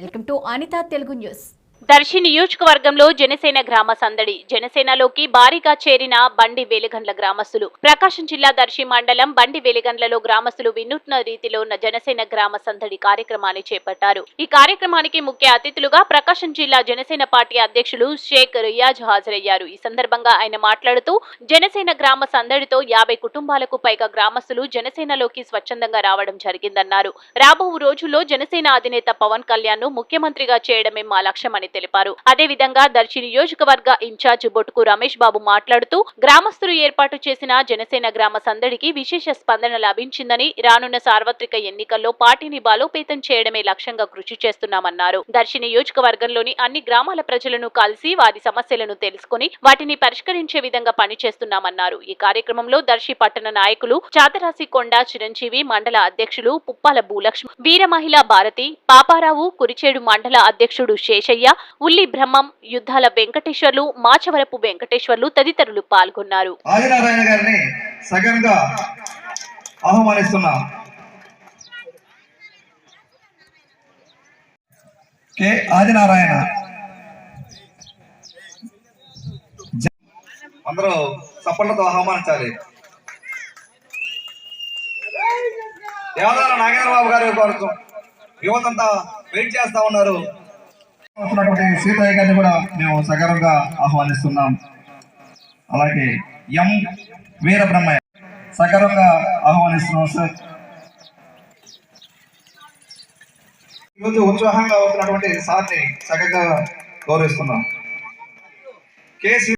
Welcome to Anitha Telugu news. Darsi నియోజకవర్గంలో జనసేన గ్రామ సందడి. జనసేనలోకి భారీగా చేరిన బండి వెలిగండ్ల గ్రామస్తులు. ప్రకాశం జిల్లా దర్శి మండలం బండి వెలిగండ్లలో గ్రామస్తులు వినూత్న రీతిలో ఉన్న జనసేన గ్రామ సందడి కార్యక్రమాన్ని చేపట్టారు. ఈ కార్యక్రమానికి ముఖ్య అతిథులుగా ప్రకాశం జిల్లా జనసేన పార్టీ అధ్యక్షులు షేక్ రియాజ్ హాజరయ్యారు. ఈ సందర్భంగా ఆయన మాట్లాడుతూ జనసేన గ్రామ సందడితో యాభై కుటుంబాలకు పైగా గ్రామస్తులు జనసేనలోకి స్వచ్ఛందంగా రావడం జరిగిందన్నారు. రాబో రోజుల్లో జనసేన అధినేత పవన్ కళ్యాణ్ను ముఖ్యమంత్రిగా చేయడమే మా లక్ష్యమని తెలిపారు. అదేవిధంగా దర్శి నియోజకవర్గ ఇన్ఛార్జ్ బొట్టుకు రమేష్ బాబు మాట్లాడుతూ గ్రామస్తులు ఏర్పాటు చేసిన జనసేన గ్రామ సందడికి విశేష స్పందన లభించిందని రానున్న సార్వత్రిక ఎన్నికల్లో పార్టీని బలోపేతం చేయడమే లక్ష్యంగా కృషి చేస్తున్నామన్నారు. దర్శి నియోజకవర్గంలోని అన్ని గ్రామాల ప్రజలను కలిసి వారి సమస్యలను తెలుసుకుని వాటిని పరిష్కరించే విధంగా పనిచేస్తున్నామన్నారు. ఈ కార్యక్రమంలో దర్శి పట్టణ నాయకులు చాతరాసి కొండ చిరంజీవి మండల అధ్యక్షులు పుప్పాల భూలక్ష్మి వీరమహిళా భారతి పాపారావు కురిచేడు మండల అధ్యక్షుడు శేషయ్య ఉల్లి బ్రహ్మం యుద్ధాల వెంకటేశ్వర్లు మాచవరపు వెంకటేశ్వర్లు తదితరులు పాల్గొన్నారు. ఆదినారాయణ గారిని సగంగా ఆహ్వానిస్తున్నాం. కె ఆదినారాయణ. అందరూ ఆహ్వానించాలి. దేవదాన నాగేంద్రబాబు గారి కొరకు యువతంతా వెయిట్ చేస్తా ఉన్నారు. వస్తున్నటువంటి సీతయ్య గారిని కూడా మేము సగర్వంగా ఆహ్వానిస్తున్నాం. అలాగే ఎం వీరబ్రహ్మయ్య సగర్వంగా ఆహ్వానిస్తున్నాం సార్. ఈరోజు ఉత్సాహంగా అవుతున్నటువంటి సార్ని చక్కగా గౌరవిస్తున్నాం. కేసీ